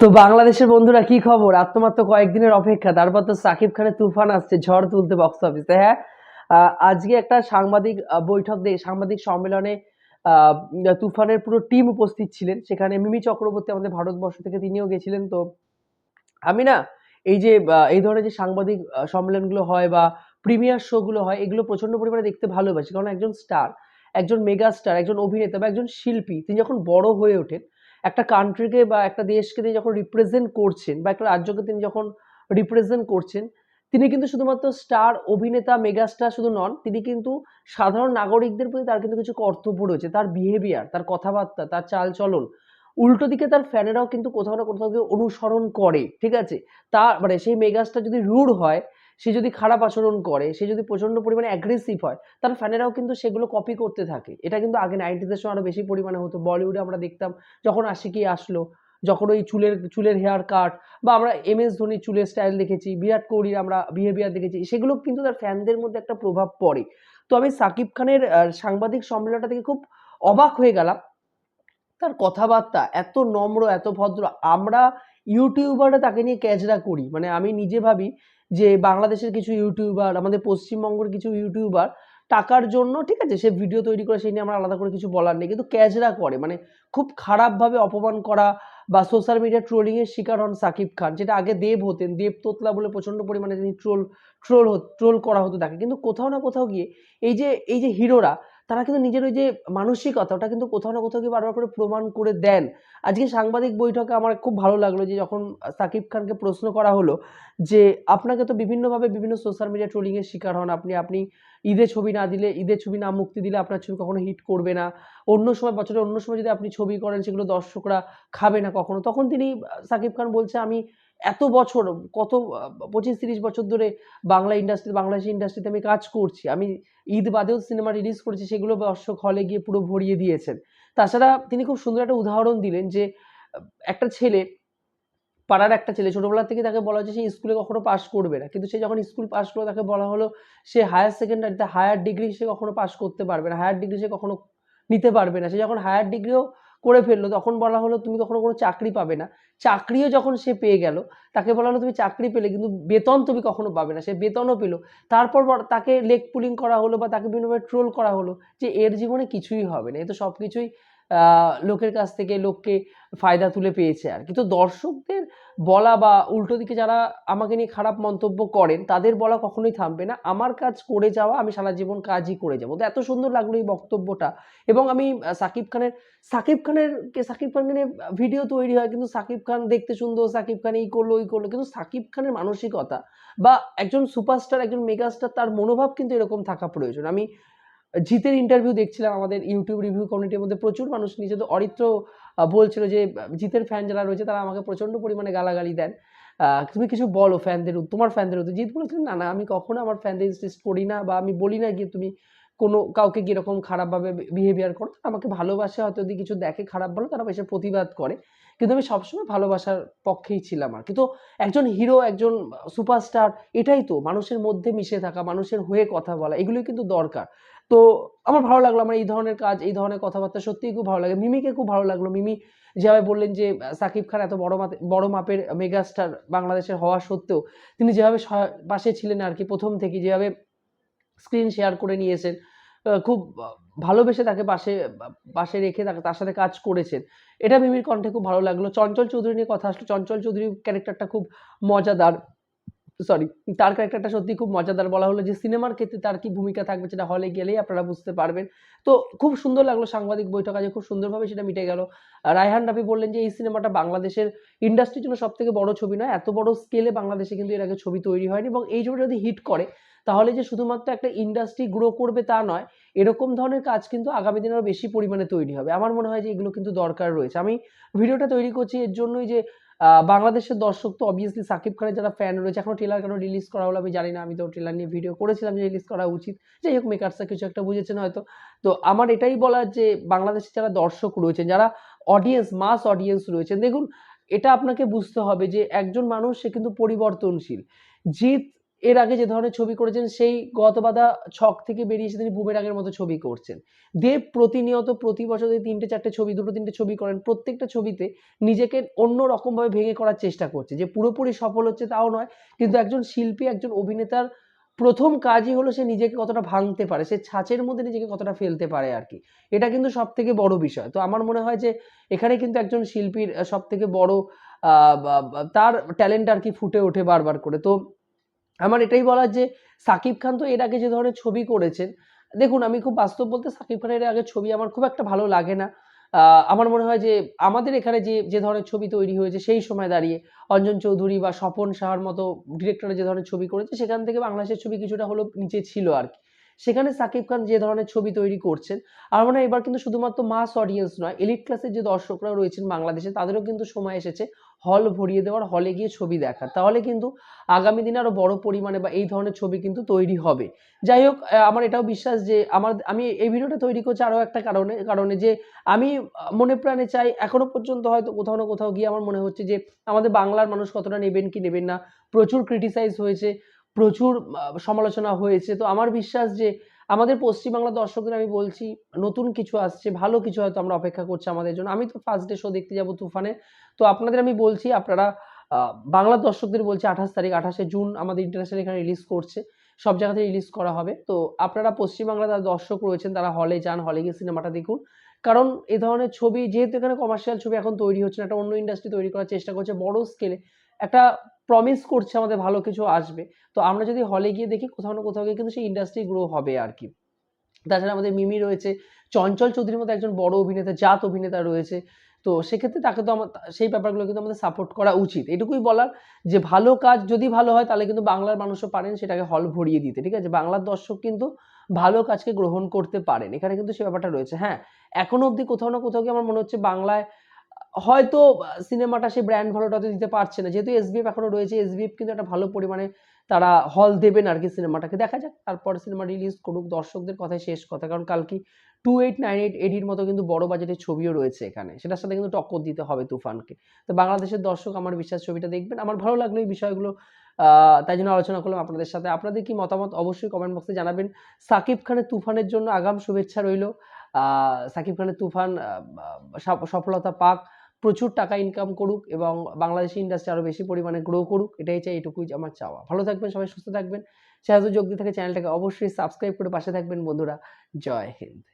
তো বাংলাদেশের বন্ধুরা, কি খবর? আর কয়েকদিনের অপেক্ষা। তারপর তো সাকিব খানের তুফান আসছে, ঝড় তুলতে বক্স অফিসে হ্যাঁ? আজকে একটা সাংবাদিক বৈঠক দিয়ে, সাংবাদিক সম্মেলনে তুফানের পুরো টিম উপস্থিত ছিলেন। সেখানে মিমি চক্রবর্তী আমাদের ভারতবর্ষ থেকে তিনিও গেছিলেন। তো আমি না, এই যে এই ধরনের যে সাংবাদিক সম্মেলনগুলো হয় বা প্রিমিয়ার শো গুলো হয়, এগুলো প্রচণ্ড পরিমাণে দেখতে ভালোবাসি। কারণ একজন স্টার একজন মেগা স্টার একজন অভিনেতা বা একজন শিল্পী, তিনি যখন বড় হয়ে ওঠেন একটা কান্ট্রিকে বা একটা দেশকে তিনি যখন রিপ্রেজেন্ট করছেন বা একটা রাজ্যকে তিনি যখন রিপ্রেজেন্ট করছেন, তিনি কিন্তু শুধুমাত্র স্টার অভিনেতা মেগা স্টার শুধু নন, তিনি কিন্তু সাধারণ নাগরিকদের প্রতি তার কিন্তু কিছু কর্তব্য রয়েছে। তার বিহেভিয়ার তার কথাবার্তা, তার চালচলন, উল্টো দিকে তার ফ্যানেরাও কিন্তু কোথাও না কোথাও অনুসরণ করে, ঠিক আছে? তার মানে সেই মেগাস্টার যদি রুড হয় সে যদি খারাপ আচরণ করে, সে যদি প্রচণ্ড পরিমাণে অ্যাগ্রেসিভ হয়, তার ফ্যানেরাও কিন্তু সেগুলো কপি করতে থাকে। এটা কিন্তু আগে নাইনটিজের সময় আরও বেশি পরিমাণে হতো। বলিউডে আমরা দেখতাম, যখন আশিকি আসলো, যখন ওই চুলের চুলের হেয়ার কাট বা আমরা এম এস ধোনির চুলের স্টাইল দেখেছি, বিরাট কোহলির আমরা বিহেভিয়ার দেখেছি, সেগুলো কিন্তু তার ফ্যানদের মধ্যে একটা প্রভাব পড়ে। তো আমি সাকিব খানের সাংবাদিক সম্মেলনটা থেকে খুব অবাক হয়ে গেলাম। তার কথাবার্তা এত নম্র, এত ভদ্র, আমরা ইউটিউবাররা তাকে নিয়ে ক্যাচরা করি। মানে আমি নিজে ভাবি যে বাংলাদেশের কিছু ইউটিউবার, আমাদের পশ্চিমবঙ্গের কিছু ইউটিউবার টাকার জন্য, ঠিক আছে, সে ভিডিও তৈরি করে, সেই নিয়ে আমার আলাদা করে কিছু বলার নেই। কিন্তু ক্যাচরা করে। মানে খুব খারাপভাবে অপমান করা বা সোশ্যাল মিডিয়া ট্রোলিংয়ের শিকার হন সাকিব খান, যেটা আগে দেব হতেন, দেব তোতলা বলে প্রচণ্ড পরিমাণে তিনি ট্রোল ট্রোল হত ট্রোল করা হতো তাকে। কিন্তু কোথাও না কোথাও গিয়ে এই যে এই যে হিরোরা তারা কিন্তু নিজের ওই যে মানসিকতা, ওটা কিন্তু কোথাও না কোথাও গিয়ে বারবার করে প্রমাণ করে দেন। আজকে সাংবাদিক বৈঠকে আমার খুব ভালো লাগল যে যখন সাকিব খানকে প্রশ্ন করা হলো যে, আপনাকে তো বিভিন্নভাবে বিভিন্ন সোশ্যাল মিডিয়া ট্রোলিং এর শিকার হন আপনি আপনি ঈদে ছবি না দিলে ঈদের ছবি না মুক্তি দিলে আপনার ছবি কখনো হিট করবে না। অন্য সময় বছরের অন্য সময় যদি আপনি ছবি করেন, সেগুলো দর্শকরা খাবে না কখনো। তখন তিনি, সাকিব খান বলছে, আমি এত বছর, কত, পঁচিশ তিরিশ বছর ধরে বাংলা ইন্ডাস্ট্রি বাংলাদেশি ইন্ডাস্ট্রিতে আমি কাজ করছি। আমি ঈদ বাদেও সিনেমা রিলিজ করেছি, সেগুলো দর্শক হলে গিয়ে পুরো ভরিয়ে দিয়েছেন। তাছাড়া তিনি খুব সুন্দর একটা উদাহরণ দিলেন যে, একটা ছেলে, পাড়ার একটা ছেলে, ছোটবেলা থেকে তাকে বলা হচ্ছে সে স্কুলে কখনো পাস করবে না। কিন্তু সে যখন স্কুল পাস করল, তাকে বলা হলো সে হায়ার সেকেন্ডারিতে হায়ার ডিগ্রি সে কখনো পাস করতে পারবে না। হায়ার ডিগ্রি সে কখনো নিতে পারবে না। সে যখন হায়ার ডিগ্রিও করে ফেলল। তখন বলা হলো, তুমি কখনো কোনো চাকরি পাবে না। চাকরিও যখন সে পেয়ে গেল, তাকে বলা হলো, তুমি চাকরি পেলে, কিন্তু বেতন তুমি কখনো পাবে না। সে বেতনও পেল। তারপর তাকে লেগ পুলিং করা হলো বা তাকে বিভিন্নভাবে ট্রোল করা হলো যে, এর জীবনে কিছুই হবে না। এ তো সব কিছুই লোকের কাছ থেকে লোককে ফায়দা তুলে পেয়েছে আর কিন্তু দর্শকদের বলা বা উল্টো দিকে যারা আমাকে নিয়ে খারাপ মন্তব্য করেন, তাদের বলা কখনোই থামবে না। আমার কাজ করে যাওয়া, আমি সারা জীবন কাজই করে যাব। তো এত সুন্দর লাগল এই বক্তব্যটা। এবং আমি সাকিব খানের সাকিব খানের সাকিব খানকে নিয়ে ভিডিও তৈরি হয়, কিন্তু সাকিব খান দেখতে সুন্দর, সাকিব খান এই করল, ওই করল। কিন্তু সাকিব খানের মানসিকতা বা একজন সুপারস্টার, একজন মেগাস্টার, তার মনোভাব কিন্তু এরকম থাকা প্রয়োজন। আমি জিতের ইন্টারভিউ দেখছিলাম, আমাদের ইউটিউব রিভিউ কমিউনিটির মধ্যে প্রচুর মানুষ নিজেদের অরিত্র বলছিল যে, জিতের ফ্যান যারা রয়েছে তারা আমাকে প্রচণ্ড পরিমাণে গালাগালি দেন। তুমি কিছু বলো ফ্যানদের তোমার ফ্যানদের উদ্দেশ্যে জিৎ বলেছিলেন না না, আমি কখনো আমার ফ্যানদের ইনসিস্ট করি না বা আমি বলি না গিয়ে তুমি কোনো কাউকে কি এরকম খারাপভাবে বিহেভিয়ার করো আমাকে ভালোবাসে, হয়তো যদি কিছু দেখে খারাপ বলো তারা এসে প্রতিবাদ করে। কিন্তু আমি সবসময় ভালোবাসার পক্ষেই ছিলাম আর। কিন্তু একজন হিরো একজন সুপারস্টার এটাই তো, মানুষের মধ্যে মিশে থাকা, মানুষের হয়ে কথা বলা, এগুলোই কিন্তু দরকার। তো আমার ভালো লাগল আমার এই ধরনের কাজ, এই ধরনের কথাবার্তা সত্যিই খুব ভালো লাগে। মিমিকে খুব ভালো লাগল। মিমি যেভাবে বললেন যে, সাকিব খান এত বড় মাপে- বড় মাপের মেগাস্টার বাংলাদেশের হওয়া সত্ত্বেও, তিনি যেভাবে পাশে ছিলেন আর কি প্রথম থেকে, যেভাবে স্ক্রিন শেয়ার করে নিয়েছেন। খুব ভালোবেসে তাকে পাশে পাশে রেখে তাকে, তার সাথে কাজ করেছেন। এটা মিমির কণ্ঠে খুব ভালো লাগল। চঞ্চল চৌধুরী নিয়ে কথা আসলো। চঞ্চল চৌধুরীর ক্যারেক্টারটা খুব মজাদার। সরি তার ক্যারেক্টারটা সত্যি খুব মজাদার। বলা হলো যে সিনেমার ক্ষেত্রে তার কি ভূমিকা থাকবে সেটা হলে গেলেই আপনারা বুঝতে পারবেন। তো খুব সুন্দর লাগল সাংবাদিক বৈঠক আজকে। খুব সুন্দরভাবে সেটা মিটে গেল। রায়হান রাফি বললেন যে, এই সিনেমাটা বাংলাদেশের ইন্ডাস্ট্রির জন্য সব থেকে বড় ছবি নয়। এত বড় স্কেলে বাংলাদেশে কিন্তু এর আগে ছবি তৈরি হয়নি এবং এই ছবিটা যদি হিট করে তাহলে যে শুধুমাত্র একটা ইন্ডাস্ট্রি গ্রো করবে তা নয়, এরকম ধরনের কাজ কিন্তু আগামী দিনে আরও বেশি পরিমাণে তৈরি হবে। আমার মনে হয় যে এগুলো কিন্তু দরকার রয়েছে। আমি ভিডিওটা তৈরি করছি এর জন্যই যে বাংলাদেশের দর্শক তো অবভিয়াসলি সাকিব খানের যারা ফ্যান রয়েছে, এখনও ট্রেলার কেন রিলিজ করা হলো আমি জানি না। আমি তো ট্রেলার নিয়ে ভিডিও করেছিলাম যে রিলিজ করা উচিত। যাই হোক মেকার্সরা কিছু একটা বুঝেছেন হয়তো। তো আমার এটাই বলার যে, বাংলাদেশের যারা দর্শক রয়েছেন, যারা অডিয়েন্স মাস অডিয়েন্স রয়েছেন, দেখুন, এটা আপনাকে বুঝতে হবে যে একজন মানুষ সে কিন্তু পরিবর্তনশীল। জিৎ এর আগে যে ধরনের ছবি করেছেন, সেই গতবাদা ছক থেকে বেরিয়ে এসে তিনি বুমেরাঙের মতো ছবি করছেন। দেব প্রতিনিয়ত প্রতি বছর তিনটে, চারটে ছবি, দুটো, তিনটে ছবি করেন, প্রত্যেকটা ছবিতে নিজেকে অন্য রকমভাবে ভেঙে করার চেষ্টা করছে। যে পুরোপুরি সফল হচ্ছে তাও নয়, কিন্তু একজন শিল্পী, একজন অভিনেতার প্রথম কাজই হলো সে নিজেকে কতটা ভাঙতে পারে, সে ছাঁচের মধ্যে নিজেকে কতটা ফেলতে পারে আর কি। এটা কিন্তু সব থেকে বড় বিষয়। তো আমার মনে হয় যে এখানে কিন্তু একজন শিল্পীর সব থেকে বড় তার ট্যালেন্ট আর কি ফুটে ওঠে বারবার করে। তো আমার এটাই বলার যে সাকিব খান তো এর আগে যে ধরনের ছবি করেছেন, দেখুন আমি খুব বাস্তব বলতে সাকিব খানের আগে ছবি আমার খুব একটা ভালো লাগে না। আমার মনে হয় যে আমাদের এখানে যে যে ধরনের ছবি তৈরি হয়েছে সেই সময় দাঁড়িয়ে অঞ্জন চৌধুরী বা স্বপন সাহার মতো ডিরেক্টরের যে ধরনের ছবি করেছে সেখান থেকে বাংলাদেশের ছবি কিছুটা হলো নিচে ছিল আর কি। সেখানে সাকিব খান যে ধরনের ছবি তৈরি করছেন, আমার মনে হয় এবার কিন্তু শুধুমাত্র মাস অডিয়েন্স নয় এলিট ক্লাসের যে দর্শকরা রয়েছেন বাংলাদেশে, তাদেরও কিন্তু সময় এসেছে। হল ভরিয়ে দেওয়ার হলে গিয়ে ছবি দেখা তাহলে কিন্তু আগামী দিনে আরও বড় পরিমাণে বা এই ধরনের ছবি কিন্তু তৈরি হবে। যাই হোক আমার এটাও বিশ্বাস যে আমার, আমি এই ভিডিওটা তৈরি করছি আরও একটা কারণে কারণে যে আমি মনে প্রাণে চাই, এখনও পর্যন্ত হয়তো কোথাও না কোথাও গিয়ে আমার মনে হচ্ছে যে আমাদের বাংলার মানুষ কতটা নেবেন কি নেবেন না। প্রচুর ক্রিটিসাইজ হয়েছে, প্রচুর সমালোচনা হয়েছে। তো আমার বিশ্বাস যে আমাদের পশ্চিমবাংলার দর্শকদের আমি বলছি, নতুন কিছু আসছে, ভালো কিছু হয়তো আমরা অপেক্ষা করছি আমাদের জন্য। আমি তো ফার্স্ট ডে শো দেখতে যাব তুফানে। তো আপনাদের আমি বলছি, আপনারা বাংলার দর্শকদের বলছি, আঠাশ তারিখ, আঠাশে জুন আমাদের ইন্টারন্যাশনাল এখানে রিলিজ করছে। সব জায়গাতে রিলিজ করা হবে। তো আপনারা পশ্চিমবাংলার যারা দর্শক রয়েছেন, তারা হলে যান হলে গিয়ে সিনেমাটা দেখুন। কারণ এ ধরনের ছবি, যেহেতু এখানে কমার্শিয়াল ছবি এখন তৈরি হচ্ছে না, একটা অন্য ইন্ডাস্ট্রি তৈরি করার চেষ্টা করছে বড় স্কেলে একটা প্রমিস করছে আমাদের ভালো কিছু আসবে। তো আমরা যদি হলে গিয়ে দেখি কোথাও না কোথাও গিয়ে কিন্তু সেই ইন্ডাস্ট্রি গ্রো হবে আর কি। তাছাড়া আমাদের মিমি রয়েছে, চঞ্চল চৌধুরীর মতো একজন বড় অভিনেতা, জাত অভিনেতা রয়েছে। তো সেক্ষেত্রে তাকে তো আমার, সেই ব্যাপারগুলো কিন্তু আমাদের সাপোর্ট করা উচিত। এটুকুই বলার যে ভালো কাজ যদি ভালো হয়, তাহলে কিন্তু বাংলার মানুষও পারেন সেটাকে হল ভরিয়ে দিতে, ঠিক আছে? বাংলার দর্শক কিন্তু ভালো কাজকে গ্রহণ করতে পারেন। এখানে কিন্তু সে ব্যাপারটা রয়েছে। হ্যাঁ এখনও অবধি কোথাও না কোথাও কি আমার মনে হচ্ছে বাংলায় হয়তো সিনেমাটা সেই ব্র্যান্ড ভালোটা হয়তো দিতে পারছে না। যেহেতু এসবিএফ এখনও রয়েছে এসবিএফ কিন্তু একটা ভালো পরিমাণে তারা হল দেবেন আর কি সিনেমাটাকে। দেখা যাক, তারপর সিনেমা রিলিজ করুক। দর্শকদের কথাই শেষ কথা, কারণ কালকে টু এইট নাইন এইট এডির মতো কিন্তু বড় বাজেটের ছবিও রয়েছে এখানে। সেটার সাথে কিন্তু টক্কর দিতে হবে তুফানকে। তো বাংলাদেশের দর্শক আমার বিশ্বাস ছবিটা দেখবেন। আমার ভালো লাগল এই বিষয়গুলো তাই জন্য আলোচনা করলাম আপনাদের সাথে। আপনাদের কি মতামত অবশ্যই কমেন্ট বক্সে জানাবেন। সাকিব খানের তুফানের জন্য আগাম শুভেচ্ছা রইল। সাকিব খানের তুফান সফলতা পাক। প্রচুর টাকা ইনকাম করুক এবং বাংলাদেশি ইন্ডাস্ট্রি আরও বেশি পরিমাণে গ্রো করুক, এটাই চাই, এটুকুই আমার চাওয়া। ভালো থাকবেন, সবাই সুস্থ থাকবেন। সেহেতু যোগ দিয়ে থাকে চ্যানেলটাকে অবশ্যই সাবস্ক্রাইব করে পাশে থাকবেন বন্ধুরা। জয় হিন্দ।